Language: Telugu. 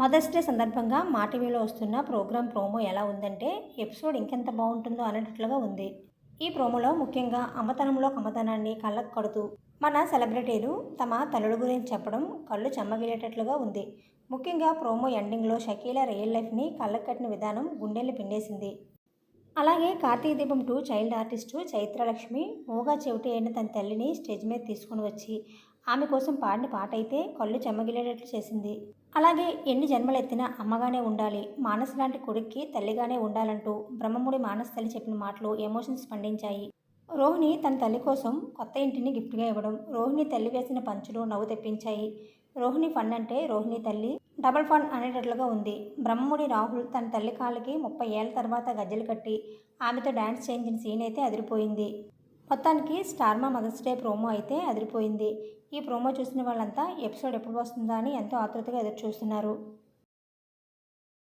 మదర్స్ డే సందర్భంగా మా టీవీలో వస్తున్న ప్రోగ్రామ్ ప్రోమో ఎలా ఉందంటే ఎపిసోడ్ ఇంకెంత బాగుంటుందో అన్నట్లుగా ఉంది. ఈ ప్రోమోలో ముఖ్యంగా అమ్మతనంలో కమ్మతనాన్ని కళ్ళకు కడుతూ మన సెలబ్రిటీలు తమ తల్లుల గురించి చెప్పడం కళ్ళు చెమ్మగిలేటట్లుగా ఉంది. ముఖ్యంగా ప్రోమో ఎండింగ్లో షకీల రియల్ లైఫ్ని కళ్ళకు కట్టిన విధానం గుండెల్ని పిండేసింది. అలాగే Karthika Deepam two child artist Chaitralakshmi మూగా చెవిటి అయిన తన తల్లిని స్టేజ్ మీద తీసుకుని వచ్చి ఆమె కోసం పాడిన పాట అయితే కళ్ళు చెమ్మగిలేటట్లు చేసింది. అలాగే ఎన్ని జన్మలు ఎత్తినా అమ్మగానే ఉండాలి మానస్ లాంటి కొడుక్కి తల్లిగానే ఉండాలంటూ బ్రహ్మముడి మానస్ తల్లి చెప్పిన మాటలు ఎమోషన్స్ పండించాయి. రోహిణి తన తల్లి కోసం కొత్త ఇంటిని గిఫ్ట్గా ఇవ్వడం రోహిణి తల్లి వేసిన పంచులు నవ్వు తెప్పించాయి. రోహిణి ఫండ్ అంటే రోహిణి తల్లి. డబల్ ఫండ్ అనేటట్లుగా ఉంది. బ్రహ్మముడి రాహుల్ తన తల్లి కాళ్ళకి ముప్పై ఏళ్ళ తర్వాత గజ్జలు కట్టి ఆమెతో డ్యాన్స్ చేయించిన సీన్ అయితే అదిరిపోయింది. మొత్తానికి స్టార్మా మదర్స్ డే ప్రోమో అయితే అదిరిపోయింది. ఈ ప్రోమో చూసిన వాళ్ళంతా ఎపిసోడ్ ఎప్పుడు వస్తుందా అని ఎంతో ఆతృతగా ఎదురు చూస్తున్నారు